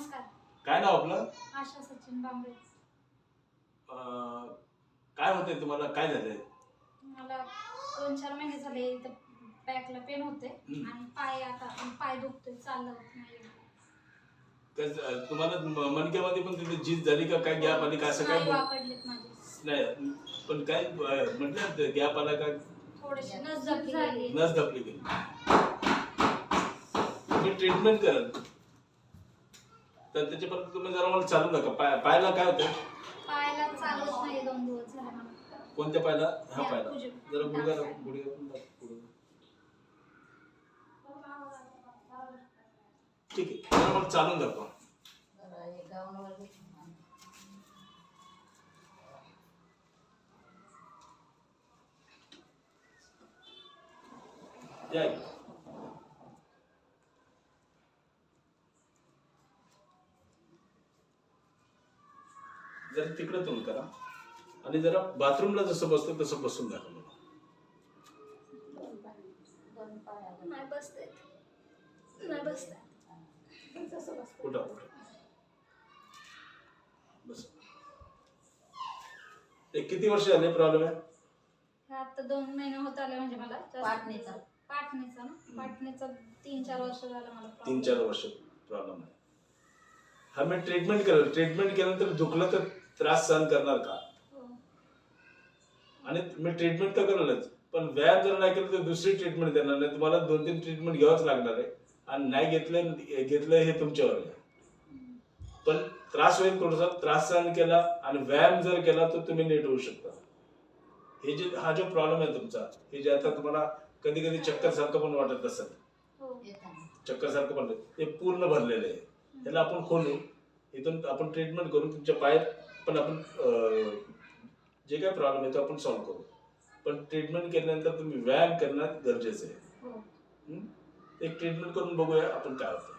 नमस्कार. काय नाव आपलं? आशा सचिन बांबळे. अं, काय होतंय तुम्हाला? काय झालंय? मला दोन चार महिने झाले इथं बॅकला पेन होते हम्म. आणि पाय आता पाय दुखतोय चाललं होत नाही अं, तुम्हाला म- मणक्यामध्ये पण तिथे जीत झाली का? काय गॅप आली का? असं काय स्नायू बोल- वाकडलेत माझे. नाही पण काय अं, म्हटलं गॅप आला का? थोडेसे नस झाली नस धपली गेली. तुम्ही ट्रीटमेंट कराल. तर त्याच्यापर्यंत तुम्ही जरा मला चालू नका पाय पायाला काय होतं पायाला चालत नाही दोन दिवस झाले मला कोणत्या पायाला हा या, पायाला उजव्या. जरा गुडघा डाव्या. गुडघा पण गुडघा. ठीक आहे जरा मला चालून दाखवा या इकडे. जरा तिकडे तोंड करा. आणि जरा बाथरूमला जसं बसतो तसं बसून दाखवा मला. बस. एक किती वर्ष झाले प्रॉब्लेम आहे? हे आता दोन महिने होत आले म्हणजे मला. पाटणीचा. पाटणीचा ना? पाटणीचा तीन चार वर्ष झालं मला तीन. चार वर्ष प्रॉब्लेम आहे. हा मी ट्रीटमेंट करेल ट्रीटमेंट केल्यानंतर दुखलं तर त्रास सहन करणार का? हो. आणि मी ट्रीटमेंट तर करेलच पण व्यायाम जर नाही केलं तर दुसरी ट्रीटमेंट देणार नाही. तुम्हाला दोन तीन ट्रीटमेंट घ्यावंच लागणार आहे. आणि नाही घेतलं घेतलं हे तुमच्यावर आहे. पण त्रास होईल थोडासा त्रास सहन केला आणि व्यायाम जर केला तर तुम्ही नीट होऊ शकता. हे जे हा जो प्रॉब्लेम आहे तुमचा हे जे आता तुम्हाला कधी कधी चक्कर सारखं पण वाटत असेल. हो. चक्कर सारखं पण ते पूर्ण भरलेलं आहे. त्याला आपण खोलू इथून आपण ट्रीटमेंट करू तुमच्या पायात पण आपण जे काय प्रॉब्लेम आहे तो आपण सॉल्व्ह करू. पण ट्रीटमेंट केल्यानंतर तुम्ही व्यायाम करणं गरजेचं आहे. हं? एक ट्रीटमेंट करून बघूया आपण काय होतं.